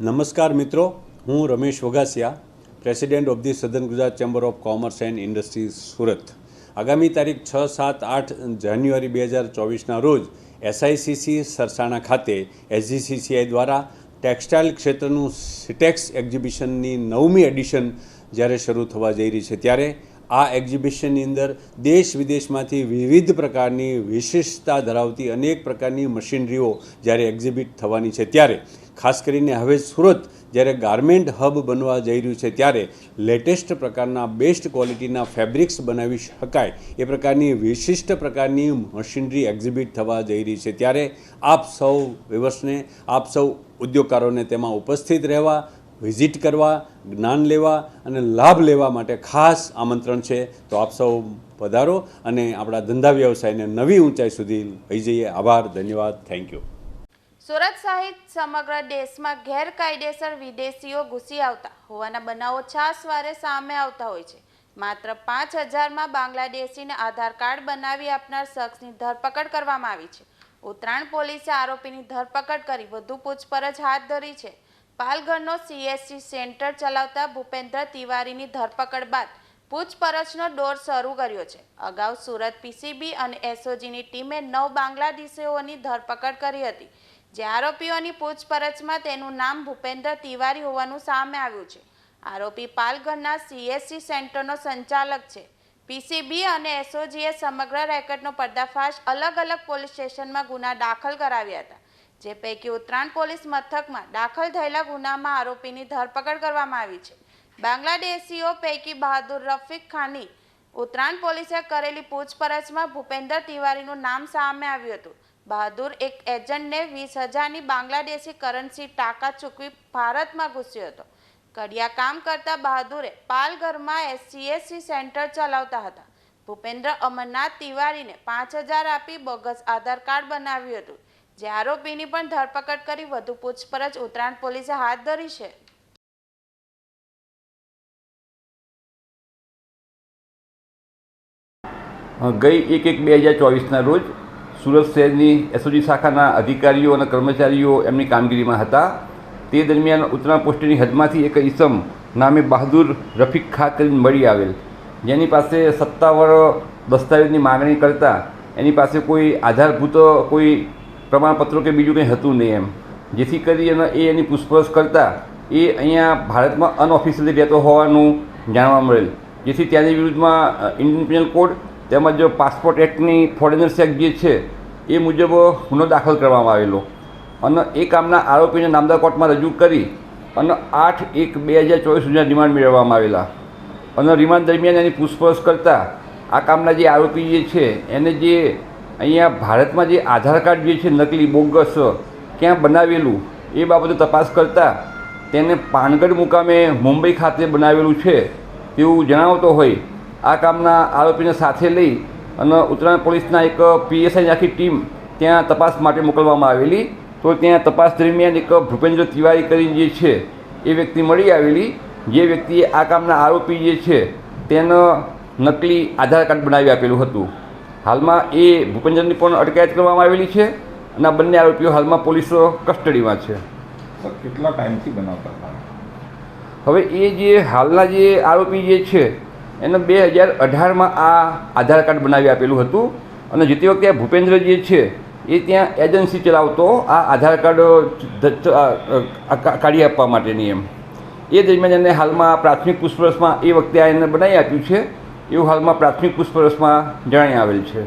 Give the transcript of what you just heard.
નમસ્કાર મિત્રો, હું Ramesh Vaghasiya president of the southern Gujarat chamber of commerce and industries Surat. આગામી તારીખ છ, સાત, આઠ જાન્યુઆરી બે હજાર ચોવીસના રોજ એસઆઈસીસી સરસાણા ખાતે એસજીસીસીઆઈ દ્વારા ટેક્સટાઇલ ક્ષેત્રનું સિટેક્સ એક્ઝિબિશનની નવમી એડિશન જ્યારે શરૂ થવા જઈ રહી છે ત્યારે આ એક્ઝિબિશનની અંદર દેશ વિદેશમાંથી વિવિધ પ્રકારની વિશિષ્ટતા ધરાવતી અનેક પ્રકારની મશીનરીઓ જ્યારે એક્ઝિબિટ થવાની છે ત્યારે. ખાસ કરીને હવે સુરત જ્યારે ગાર્મેન્ટ હબ બનવા જઈ રહ્યું છે ત્યારે લેટેસ્ટ પ્રકારના બેસ્ટ ક્વોલિટીના ફેબ્રિક્સ બનાવી શકાય એ પ્રકારની વિશિષ્ટ પ્રકારની મશીનરી એક્ઝિબિટ થવા જઈ રહી છે ત્યારે આપ સૌ વિવર્સને આપ સૌ ઉદ્યોગકારોને તેમાં ઉપસ્થિત રહેવા વિઝિટ કરવા, જ્ઞાન લેવા અને લાભ લેવા માટે ખાસ આમંત્રણ છે. તો આપ સૌ પધારો અને આપણા ધંધા વ્યવસાયને નવી ઊંચાઈ સુધી લઈ જઈએ. આભાર, ધન્યવાદ. થેન્ક યુ સુરત સહિત સમગ્ર દેશમાં ગેરકાયદેસર વિદેશીઓ ઘૂસી આવતા. હોવાના બનાવો છાસવારે સામે આવતા હોય છે. માત્ર પાંચ હજારમાં બાંગ્લાદેશીને આધાર કાર્ડ બનાવી આપનાર શખ્સની ધરપકડ કરવામાં આવી છે. ઉત્તરાયણ પોલીસે આરોપીની ધરપકડ કરી વધુ પૂછપરછ હાથ ધરી છે. પાલઘરનો સીએસસી સેન્ટર ચલાવતા ભૂપેન્દ્ર તિવારીની ધરપકડ બાદ પૂછપરછનો દોર શરૂ કર્યો છે. અગાઉ સુરત પીસીબી અને એસઓજીની ટીમે નવ બાંગ્લાદેશીઓની ધરપકડ કરી હતી. જે આરોપીઓની પૂછપરછમાં તેનું નામ ભૂપેન્દ્ર તિવારી હોવાનું સામે આવ્યું છે. આરોપી પાલઘરના સીએસસી સેન્ટરનો સંચાલક છે. પીસીબી અને એસઓજીએ સમગ્ર રેકેટનો પર્દાફાશ અલગ અલગ પોલીસ સ્ટેશનમાં ગુના દાખલ કરાવ્યા હતા. જે પૈકી ઉત્તરાયણ પોલીસ મથકમાં દાખલ થયેલા ગુનામાં આરોપીની ધરપકડ કરવામાં આવી છે. બાંગ્લાદેશીઓ પૈકી બહાદુર રફીક ખાની ઉત્તરાયણ પોલીસે કરેલી પૂછપરછમાં ભૂપેન્દ્ર તિવારીનું નામ સામે આવ્યું હતું. બહાદુર એક એજન્ટને વીસ હજારની બાંગ્લાદેશી કરન્સી ટાંકા ચૂકવી ભારતમાં ઘૂસ્યો હતો. કડિયા કામ કરતા બહાદુરે પાલઘરમાં એસસીએસસી સેન્ટર ચલાવતા હતા. ભૂપેન્દ્ર અમરનાથ તિવારીને પાંચ હજાર આપી બોગસ આધાર કાર્ડ બનાવ્યું હતું. જે આરોપીની પણ ધરપકડ કરી વધુ પૂછપરછ ઉત્તરાયણ પોલીસે હાથ ધરી છે. ગઈ એક એક બે હજાર ચોવીસના રોજ સુરત શહેરની એસઓજી શાખાના અધિકારીઓ અને કર્મચારીઓ એમની કામગીરીમાં હતા. તે દરમિયાન ઉત્તરાયણ પોસ્ટની હદમાંથી એક ઈસમ નામે બહાદુર રફીક ખા કરીને મળી આવેલ. જેની પાસે સત્તાવાર દસ્તાવેજની માગણી કરતા એની પાસે કોઈ આધારભૂત કોઈ પ્રમાણપત્રો કે બીજું કંઈ હતું નહીં એમ. જેથી કરી અને એ એની પૂછપરછ કરતાં એ અહીંયા ભારતમાં અનઓફિશિયલી રહેતો હોવાનું જાણવા મળેલ. જેથી ત્યાંની વિરુદ્ધમાં ઇન્ડિયન પિનલ કોડ તેમજ પાસપોર્ટ એક્ટની ફોરેનર્સ એક્ટ જે છે, એ મુજબ ગુનો દાખલ કરવામાં આવેલો. અને એ કામના આરોપીને નામદાર કોર્ટમાં રજૂ કરી અને આઠ એક બે હજાર ચોવીસ સુધીના રિમાન્ડ મેળવવામાં આવેલા. અને રિમાન્ડ દરમિયાન એની પૂછપરછ કરતાં આ કામના જે આરોપી જે છે, એને જે અહીંયા ભારતમાં જે આધાર કાર્ડ જે છે, નકલી બોગસ, ક્યાં બનાવેલું, એ બાબતે તપાસ કરતાં તેને પાનગઢ મુકામે મુંબઈ ખાતે બનાવેલું છે તેવું જણાવતો હોય. આ કામના આરોપીને સાથે લઈ અને ઉત્તરાયણ પોલીસના એક પીએસઆઈની આખી ટીમ ત્યાં તપાસ માટે મોકલવામાં આવેલી. તો ત્યાં તપાસ દરમિયાન એક ભૂપેન્દ્ર તિવારી કરીને જે છે, એ વ્યક્તિ મળી આવેલી. જે વ્યક્તિએ આ કામના આરોપી જે છે, તેનો નકલી આધાર કાર્ડ બનાવી આપેલું હતું. હાલમાં એ ભૂપેન્દ્રની પણ અટકાયત કરવામાં આવેલી છે અને આ બંને આરોપીઓ હાલમાં પોલીસ કસ્ટડીમાં છે. કેટલા ટાઈમથી બનાવતા હવે એ જે હાલના જે આરોપી જે છે એને બે હજાર અઢારમાં આ આધાર કાર્ડ બનાવી આપેલું હતું અને જે તે વખતે આ ભૂપેન્દ્ર જે છે એ ત્યાં એજન્સી ચલાવતો આ આધાર કાર્ડ કાઢી આપવા માટેની એમ. એ દરમિયાન એને હાલમાં પ્રાથમિક પૂછપરછમાં એ વખતે આ એને બનાવી આપ્યું છે એવું હાલમાં પ્રાથમિક પૂછપરછમાં જણાઈ આવેલ છે.